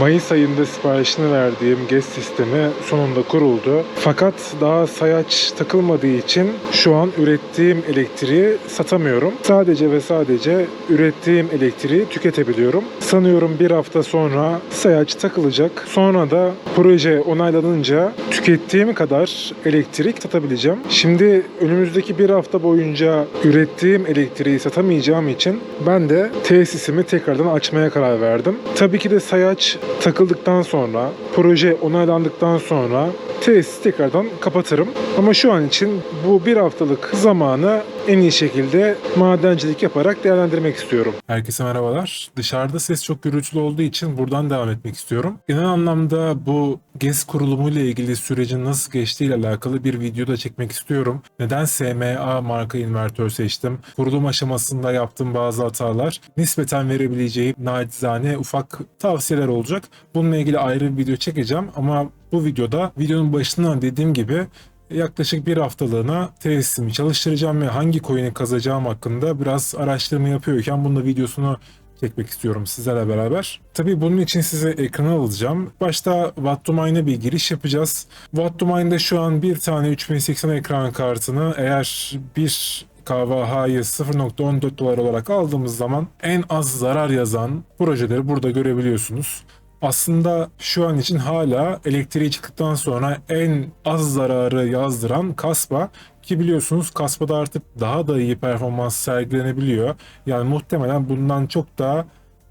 Mayıs ayında siparişini verdiğim GES sistemi sonunda kuruldu. Fakat daha sayaç takılmadığı için şu an ürettiğim elektriği satamıyorum. Sadece ve sadece ürettiğim elektriği tüketebiliyorum. Sanıyorum bir hafta sonra sayaç takılacak. Sonra da proje onaylanınca tükettiğim kadar elektrik satabileceğim. Şimdi önümüzdeki bir hafta boyunca ürettiğim elektriği satamayacağım için ben de tesisimi tekrardan açmaya karar verdim. Tabii ki de sayaç takıldıktan sonra, proje onaylandıktan sonra tesisi tekrardan kapatırım. Ama şu an için bu bir haftalık zamanı en iyi şekilde madencilik yaparak değerlendirmek istiyorum. Herkese merhabalar. Dışarıda ses çok gürültülü olduğu için buradan devam etmek istiyorum. Genel anlamda bu GES kurulumu ile ilgili sürecin nasıl geçtiği ile alakalı bir video da çekmek istiyorum. Neden SMA marka invertör seçtim? Kurulum aşamasında yaptığım bazı hatalar, nispeten verebileceğim nacizane ufak tavsiyeler olacak. Bununla ilgili ayrı bir video çekeceğim ama bu videoda videonun başından dediğim gibi yaklaşık bir haftalığına tesisimi çalıştıracağım ve hangi coin'i kazacağım hakkında biraz araştırma yapıyorken bunun da videosunu çekmek istiyorum sizlerle beraber. Tabii bunun için size ekranı alacağım. Başta Watt2Mine'e bir giriş yapacağız. Watt2Mine'de şu an bir tane 3080 ekran kartını eğer bir KVH'yı 0.14 dolar olarak aldığımız zaman en az zarar yazan projeleri burada görebiliyorsunuz. Aslında şu an için hala elektriği çıktıktan sonra en az zararı yazdıran Kaspa ki biliyorsunuz Kaspa'da artık daha da iyi performans sergilenebiliyor. Yani muhtemelen bundan çok daha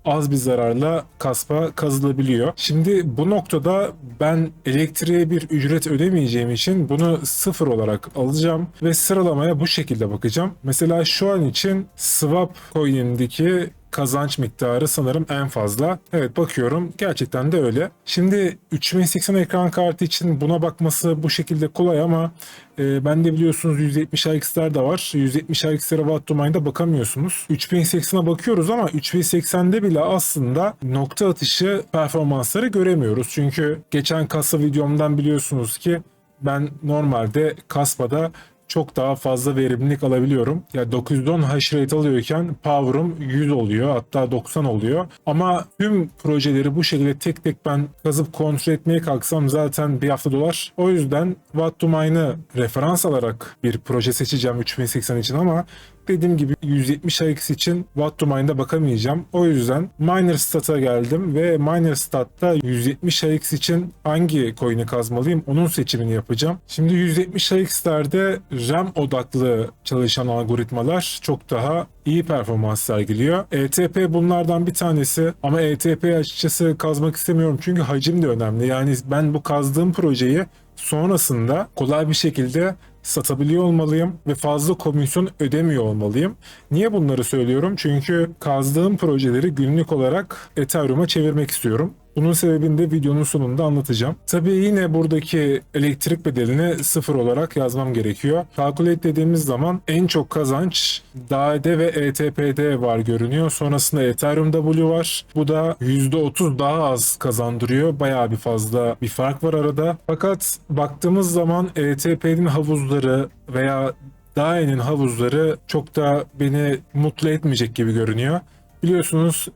az bir zararla kaspa kazılabiliyor. Şimdi bu noktada ben elektriğe bir ücret ödemeyeceğim için bunu sıfır olarak alacağım ve sıralamaya bu şekilde bakacağım. Mesela şu an için Swap coin'indeki kazanç miktarı sanırım en fazla. Evet bakıyorum gerçekten de öyle. Şimdi 3080 ekran kartı için buna bakması bu şekilde kolay ama e, ben de biliyorsunuz 170 AX'ler de var. 170 AX'lere Watt Domain'de bakamıyorsunuz. 3080'a bakıyoruz ama 3080'de bile aslında nokta atışı performansları göremiyoruz. Çünkü geçen kasa videomdan biliyorsunuz ki ben normalde Kaspa'da çok daha fazla verimlilik alabiliyorum. Ya yani 910 hash rate alıyorken power'ım 100 oluyor hatta 90 oluyor. Ama tüm projeleri bu şekilde tek tek ben kazıp kontrol etmeye kalksam zaten bir hafta dolar. O yüzden Watt to Mine'ı referans alarak bir proje seçeceğim 3080 için ama dediğim gibi 170 AX için Watt to Mine'da bakamayacağım. O yüzden Minerstat'a geldim ve Minerstat'ta 170 AX için hangi coin'i kazmalıyım onun seçimini yapacağım. Şimdi 170 AX'lerde RAM odaklı çalışan algoritmalar çok daha iyi performans sergiliyor. ETP bunlardan bir tanesi ama ETP açıkçası kazmak istemiyorum çünkü hacim de önemli. Yani ben bu kazdığım projeyi sonrasında kolay bir şekilde satabiliyor olmalıyım ve fazla komisyon ödemiyor olmalıyım. Niye bunları söylüyorum? Çünkü kazdığım projeleri günlük olarak Ethereum'a çevirmek istiyorum. Bunun sebebini de videonun sonunda anlatacağım. Tabii yine buradaki elektrik bedelini sıfır olarak yazmam gerekiyor. Calculate dediğimiz zaman en çok kazanç DAE'de ve ETP'de var görünüyor. Sonrasında Ethereum W var. Bu da %30 daha az kazandırıyor. Bayağı bir fazla bir fark var arada. Fakat baktığımız zaman ETP'nin havuzları veya DAE'nin havuzları çok da beni mutlu etmeyecek gibi görünüyor. Biliyorsunuz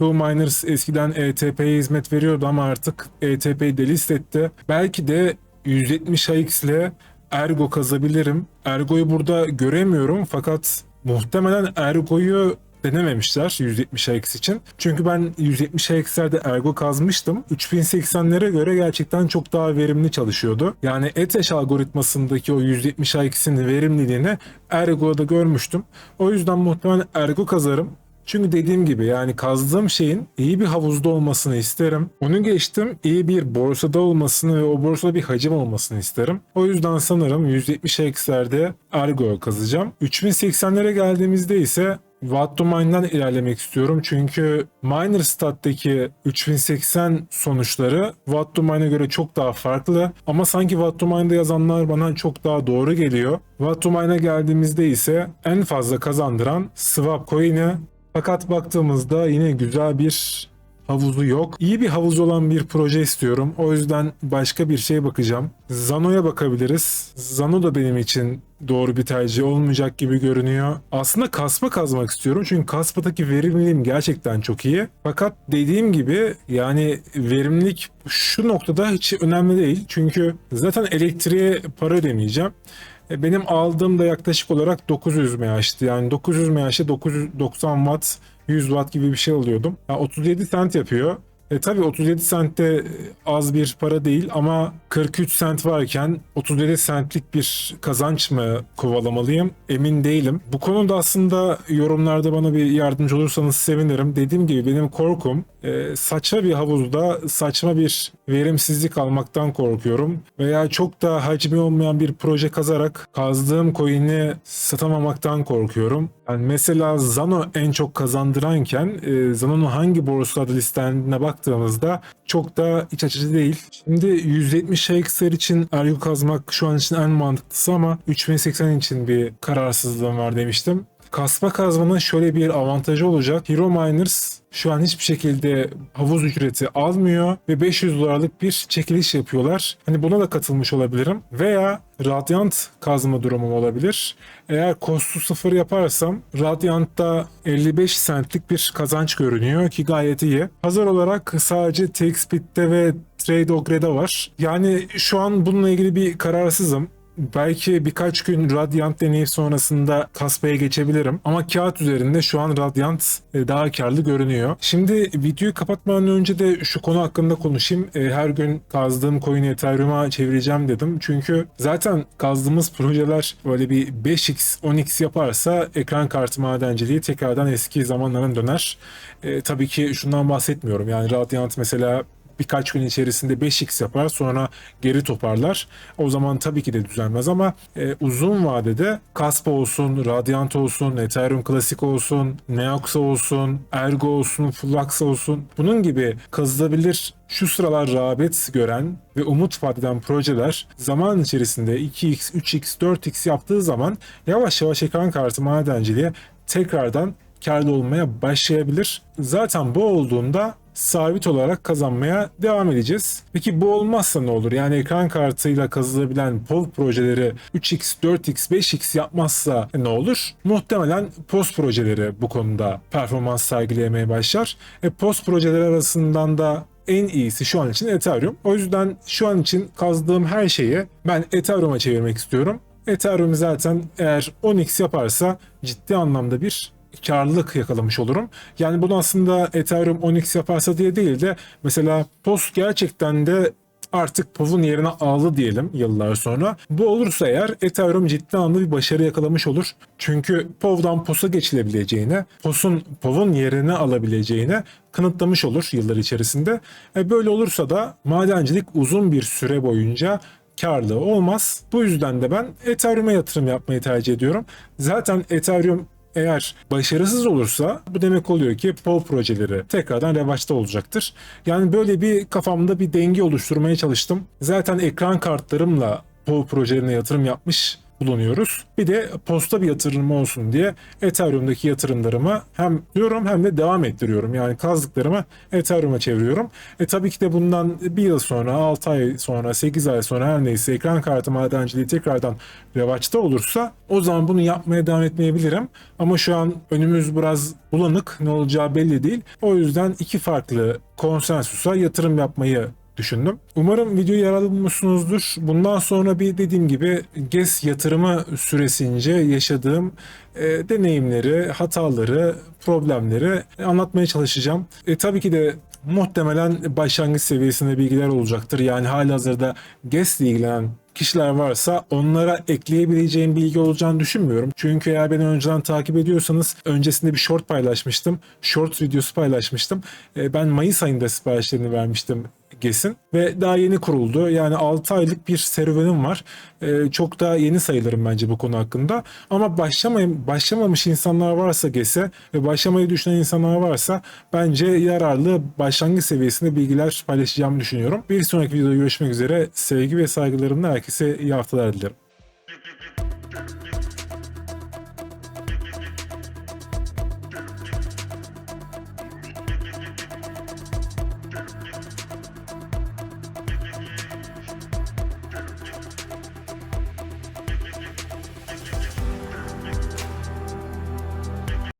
Two Miners eskiden ETP'ye hizmet veriyordu ama artık ETP'yi delist etti. Belki de 170 AX ile Ergo kazabilirim. Ergo'yu burada göremiyorum fakat muhtemelen Ergo'yu denememişler 170 AX için. Çünkü ben 170 AX'lerde Ergo kazmıştım. 3080'lere göre gerçekten çok daha verimli çalışıyordu. Yani ETH algoritmasındaki o 170 AX'in verimliliğini Ergo'da görmüştüm. O yüzden muhtemelen Ergo kazarım. Çünkü dediğim gibi yani kazdığım şeyin iyi bir havuzda olmasını isterim. Onu geçtim iyi bir borsada olmasını ve o borsada bir hacim olmasını isterim. O yüzden sanırım 170 ekslerde Argo kazacağım. 3080'lere geldiğimizde ise Watt to Mine'dan ilerlemek istiyorum. Çünkü Minerstat'taki 3080 sonuçları Watt to Mine'a göre çok daha farklı. Ama sanki Watt to Mine'da yazanlar bana çok daha doğru geliyor. Watt to Mine'a geldiğimizde ise en fazla kazandıran Swap Coin'i fakat baktığımızda yine güzel bir havuzu yok. İyi bir havuz olan bir proje istiyorum. O yüzden başka bir şeye bakacağım. Zano'ya bakabiliriz. Zano da benim için doğru bir tercih olmayacak gibi görünüyor. Aslında kaspa kazmak istiyorum çünkü kaspadaki verimliliğim gerçekten çok iyi. Fakat dediğim gibi yani verimlilik şu noktada hiç önemli değil. Çünkü zaten elektriğe para ödemeyeceğim. E, Benim aldığım da yaklaşık olarak 900 MH'ti. Yani 900 MH'e 990 watt, 100 watt gibi bir şey alıyordum. Ya 37 sent yapıyor. E tabii 37 sent de az bir para değil ama 43 sent varken 37 centlik bir kazanç mı kovalamalıyım emin değilim. Bu konuda aslında yorumlarda bana bir yardımcı olursanız sevinirim. Dediğim gibi benim korkum e, saçma bir havuzda saçma bir verimsizlik almaktan korkuyorum. Veya çok da hacmi olmayan bir proje kazarak kazdığım coin'i satamamaktan korkuyorum. Yani mesela Zano en çok kazandıranken e, Zano'nun hangi borsalarda listelendiğine baktığımızda çok da iç açıcı değil. Şimdi 170 XR için Ergo kazmak şu an için en mantıklısı ama 3080 için bir kararsızlığım var demiştim. Kaspa kazmanın şöyle bir avantajı olacak. Hero Miners şu an hiçbir şekilde havuz ücreti almıyor ve 500 dolarlık bir çekiliş yapıyorlar. Hani buna da katılmış olabilirim. Veya Radiant kazma durumum olabilir. Eğer kostu sıfır yaparsam Radiant'ta 55 centlik bir kazanç görünüyor ki gayet iyi. Hazır olarak sadece TXBit'te ve TradeOgre'de var. Yani şu an bununla ilgili bir kararsızım. Belki birkaç gün Radiant deneyip sonrasında Kaspa'ya geçebilirim. Ama kağıt üzerinde şu an Radiant e, daha karlı görünüyor. Şimdi videoyu kapatmadan önce de şu konu hakkında konuşayım. E, Her gün kazdığım coin'i Ethereum'a çevireceğim dedim. Çünkü zaten kazdığımız projeler böyle bir 5x 10x yaparsa ekran kartı madenciliği tekrardan eski zamanlarına döner. E, tabii ki şundan bahsetmiyorum. Yani Radiant mesela birkaç gün içerisinde 5x yapar sonra geri toparlar. O zaman tabii ki de düzelmez ama e, uzun vadede Kaspa olsun, Radiant olsun, Ethereum Classic olsun, Neox olsun, Ergo olsun, Flux olsun bunun gibi kazılabilir şu sıralar rağbet gören ve umut vadeden projeler zaman içerisinde 2x, 3x, 4x yaptığı zaman yavaş yavaş ekran kartı madenciliğe tekrardan karlı olmaya başlayabilir. Zaten bu olduğunda sabit olarak kazanmaya devam edeceğiz. Peki bu olmazsa ne olur? Yani ekran kartıyla kazılabilen POV projeleri 3x, 4x, 5x yapmazsa ne olur? Muhtemelen post projeleri bu konuda performans sergilemeye başlar. E post projeler arasından da en iyisi şu an için Ethereum. O yüzden şu an için kazdığım her şeyi ben Ethereum'a çevirmek istiyorum. Ethereum zaten eğer 10x yaparsa ciddi anlamda bir karlılık yakalamış olurum. Yani bunu aslında Ethereum 10x yaparsa diye değil de mesela POS gerçekten de artık POV'un yerine aldı diyelim yıllar sonra. Bu olursa eğer Ethereum ciddi anlamda bir başarı yakalamış olur. Çünkü POV'dan POS'a geçilebileceğine, POS'un POV'un yerine alabileceğine kanıtlamış olur yıllar içerisinde. E böyle olursa da madencilik uzun bir süre boyunca karlı olmaz. Bu yüzden de ben Ethereum'e yatırım yapmayı tercih ediyorum. Zaten Ethereum eğer başarısız olursa bu demek oluyor ki POV projeleri tekrardan revaçta olacaktır. Yani böyle bir kafamda bir denge oluşturmaya çalıştım. Zaten ekran kartlarımla POV projelerine yatırım yapmış bulunuyoruz. Bir de posta bir yatırım olsun diye Ethereum'daki yatırımlarımı hem diyorum hem de devam ettiriyorum. Yani kazdıklarımı Ethereum'a çeviriyorum. E tabii ki de bundan bir yıl sonra, 6 ay sonra, 8 ay sonra her neyse ekran kartı madenciliği tekrardan revaçta olursa o zaman bunu yapmaya devam etmeyebilirim. Ama şu an önümüz biraz bulanık. Ne olacağı belli değil. O yüzden iki farklı konsensusa yatırım yapmayı düşündüm. Umarım videoyu yararlı. Bundan sonra bir dediğim gibi GES yatırımı süresince yaşadığım e, deneyimleri, hataları, problemleri anlatmaya çalışacağım. E, tabii ki de muhtemelen başlangıç seviyesinde bilgiler olacaktır. Yani halihazırda GES ile ilgilenen kişiler varsa onlara ekleyebileceğim bilgi olacağını düşünmüyorum. Çünkü eğer beni önceden takip ediyorsanız öncesinde bir short paylaşmıştım. Short videosu paylaşmıştım. E, Ben Mayıs ayında siparişlerini vermiştim GES'in ve daha yeni kuruldu. Yani 6 aylık bir serüvenim var. Ee, çok da yeni sayılırım bence bu konu hakkında. Ama başlamayın, başlamamış insanlar varsa GES'e ve başlamayı düşünen insanlar varsa bence yararlı başlangıç seviyesinde bilgiler paylaşacağımı düşünüyorum. Bir sonraki videoda görüşmek üzere. Sevgi ve saygılarımla herkese iyi haftalar dilerim.